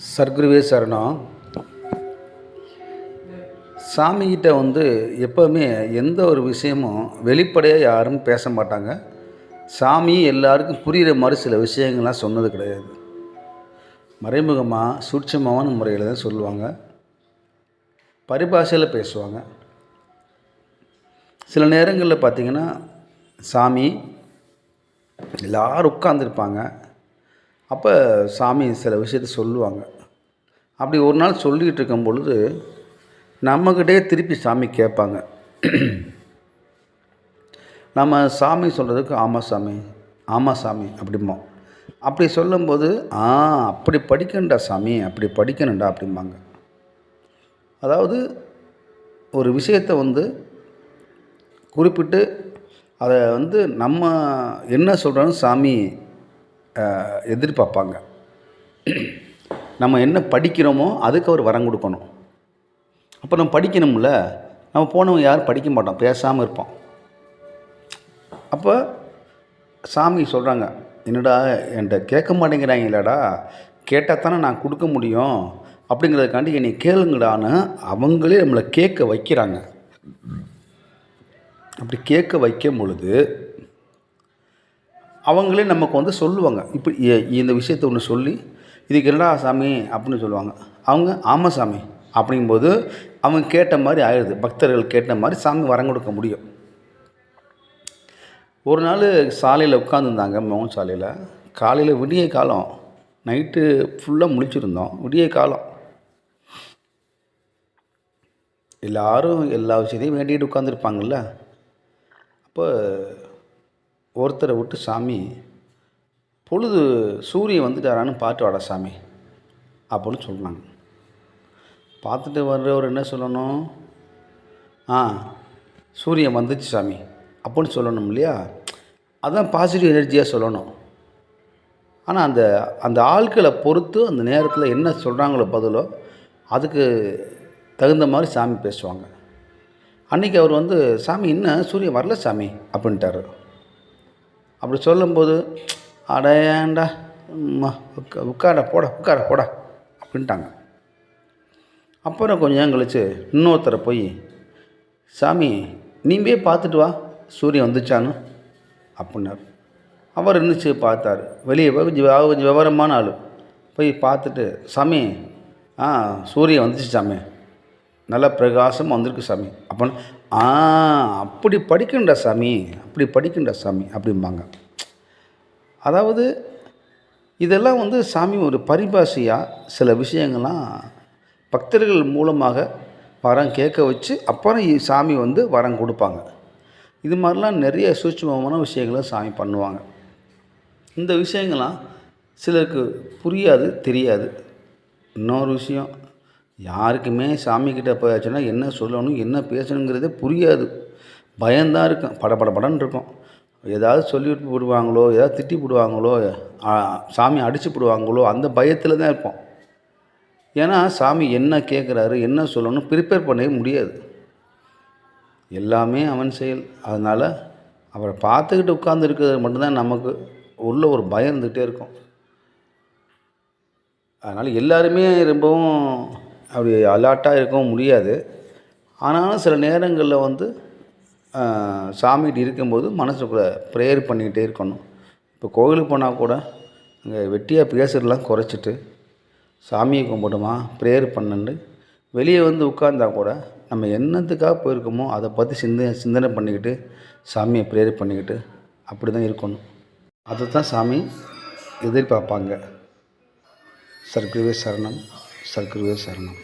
சர்க்குருவே சரணம். சாமிகிட்ட வந்து எப்போவுமே எந்த ஒரு விஷயமும் வெளிப்படையாக யாரும் பேச மாட்டாங்க. சாமி எல்லாருக்கும் புரிகிற மாதிரி சில விஷயங்கள்லாம் சொன்னது கிடையாது. மறைமுகமாக சூட்சமான முறையில் தான் சொல்லுவாங்க. பரிபாஷையில் பேசுவாங்க. சில நேரங்களில் பார்த்திங்கன்னா சாமி எல்லாரும் உட்காந்துருப்பாங்க அப்போ சாமி சில விஷயத்த சொல்லுவாங்க. அப்படி ஒரு நாள் சொல்லிக்கிட்டு இருக்கும் பொழுது நம்மக்கிட்டே திருப்பி சாமி கேட்பாங்க. நம்ம சாமி சொல்கிறதுக்கு ஆமாம் சாமி ஆமாம் சாமி அப்படிம்போம் அப்படி சொல்லும்போது ஆ அப்படி படிக்கணும்டா சாமி அப்படி படிக்கணும்டா அப்படிம்பாங்க. அதாவது ஒரு விஷயத்தை வந்து குறிப்பிட்டு அதை வந்து நம்ம என்ன சொல்கிறோன்னு சாமி எதிர்பார்ப்பாங்க. நம்ம என்ன படிக்கிறோமோ அதுக்கு அவர் வரம் கொடுக்கணும். அப்போ நம்ம படிக்கணும்ல நம்ம போனவங்க யாரும் படிக்க மாட்டோம் பேசாமல் இருப்போம் அப்போ சாமி சொல்கிறாங்க என்னடா என்கிட்ட கேட்க மாட்டேங்கிறாங்களாடா கேட்டால் தானே நான் கொடுக்க முடியும். அப்படிங்கிறதுக்காண்டி என்னை கேளுங்கடான்னு அவங்களே நம்மளை கேட்க வைக்கிறாங்க. அப்படி கேட்க வைக்கும் பொழுது அவங்களே நமக்கு வந்து சொல்லுவாங்க. இப்படி இந்த விஷயத்தை ஒன்று சொல்லி இதுக்கு என்னடா சாமி அப்படின்னு சொல்லுவாங்க. அவங்க ஆமாம் சாமி அப்படிங்கும்போது அவங்க கேட்ட மாதிரி ஆயிடுது. பக்தர்கள் கேட்ட மாதிரி சாமி வரம் கொடுக்க முடியும். ஒரு நாள் சாலையில் உட்காந்துருந்தாங்க மோகன் சாலையில். காலையில் விடிய காலம். நைட்டு ஃபுல்லாக முழிச்சிருந்தோம். விடிய காலம். எல்லாரும் எல்லா விஷயத்தையும் வேண்டிகிட்டு உட்காந்துருப்பாங்கல்ல அப்போ ஒருத்தரை விட்டு சாமி பொழுது சூரியன் வந்துட்டாரான்னு பார்த்து வாடா சாமி அப்படின்னு சொன்னாங்க பார்த்துட்டு வர்றவர் என்ன சொல்லணும்? ஆ சூரியன் வந்துச்சு சாமி அப்படின்னு சொல்லணும் இல்லையா? அதான் பாசிட்டிவ் எனர்ஜியாக சொல்லணும். ஆனால் அந்த அந்த ஆட்களை பொறுத்து அந்த நேரத்தில் என்ன சொல்கிறாங்களோ பதிலோ அதுக்கு தகுந்த மாதிரி சாமி பேசுவாங்க. அன்றைக்கி அவர் வந்து சாமி இன்னும் சூரியன் வரல சாமி அப்படின்ட்டார். அப்படி சொல்லும்போது அடையாண்டா உட்கார போட உட்கார போடா அப்படின்ட்டாங்க. அப்புறம் கொஞ்சம் நேரம் கழிச்சு இன்னொருத்தரை போய் சாமி நீ போய் பார்த்துட்டு வா சூரியன் வந்துச்சான்னு அப்படின்னார். அவர் இருந்துச்சு பார்த்தாரு. வெளியே போய் கொஞ்சம் கொஞ்சம் விவரமான ஆள். போய் பார்த்துட்டு சாமி ஆ சூரியன் வந்துச்சு சாமி. நல்ல பிரகாசம் வந்திருக்கு சாமி. அப்போ ஆ அப்படி படிக்கின்ற சாமி அப்படி படிக்கின்ற சாமி அப்படிம்பாங்க. அதாவது இதெல்லாம் வந்து சாமி ஒரு பரிபாஷையாக சில விஷயங்கள்லாம் பக்தர்கள் மூலமாக வரம் கேட்க வச்சு அப்புறம் சாமி வந்து வரம் கொடுப்பாங்க. இது மாதிரிலாம் நிறைய சூட்சமமான விஷயங்களை சாமி பண்ணுவாங்க. இந்த விஷயங்கள்லாம் சிலருக்கு புரியாது தெரியாது. இன்னொரு விஷயம் யாருக்குமே சாமிக்கிட்ட போயாச்சுன்னா என்ன சொல்லணும் என்ன பேசணுங்கிறதே புரியாது. பயந்தான் இருக்கும் பட பட படன்னு இருக்கும். ஏதாவது சொல்லிவிட்டு போடுவாங்களோ ஏதாவது திட்டி போடுவாங்களோ சாமி அடிச்சு போடுவாங்களோ அந்த பயத்தில் தான் இருப்போம். ஏன்னா சாமி என்ன கேட்குறாரு என்ன சொல்லணும் ப்ரிப்பேர் பண்ணவே முடியாது. எல்லாமே அவன் செயல். அதனால் அவரை பார்த்துக்கிட்டு உட்காந்துருக்கிறது மட்டும்தான் நமக்கு உள்ள ஒரு பயம் இருந்துகிட்டே இருக்கும். அதனால் எல்லாருமே ரொம்பவும் அப்படி அலர்ட்டாக இருக்கவும் முடியாது. ஆனாலும் சில நேரங்களில் வந்து சாமிகிட்ட இருக்கும்போது மனசுக்குள்ளே ப்ரேயர் பண்ணிக்கிட்டே இருக்கணும். இப்போ கோவிலுக்கு போனால் கூட அங்கே வெட்டியாக பேசுகிறலாம் குறைச்சிட்டு சாமியை கும்பிடுமா ப்ரேயர் பண்ணுன்னு வெளியே வந்து உட்கார்ந்தா கூட நம்ம என்னத்துக்காக போயிருக்கோமோ அதை பற்றி சிந்தனை சிந்தனை பண்ணிக்கிட்டு சாமியை ப்ரேயர் பண்ணிக்கிட்டு அப்படி தான் இருக்கணும். அதை தான் சாமி எதிர்பார்ப்பாங்க. சர்க்குருவே சரணம். சர்க்குருவே சரணம்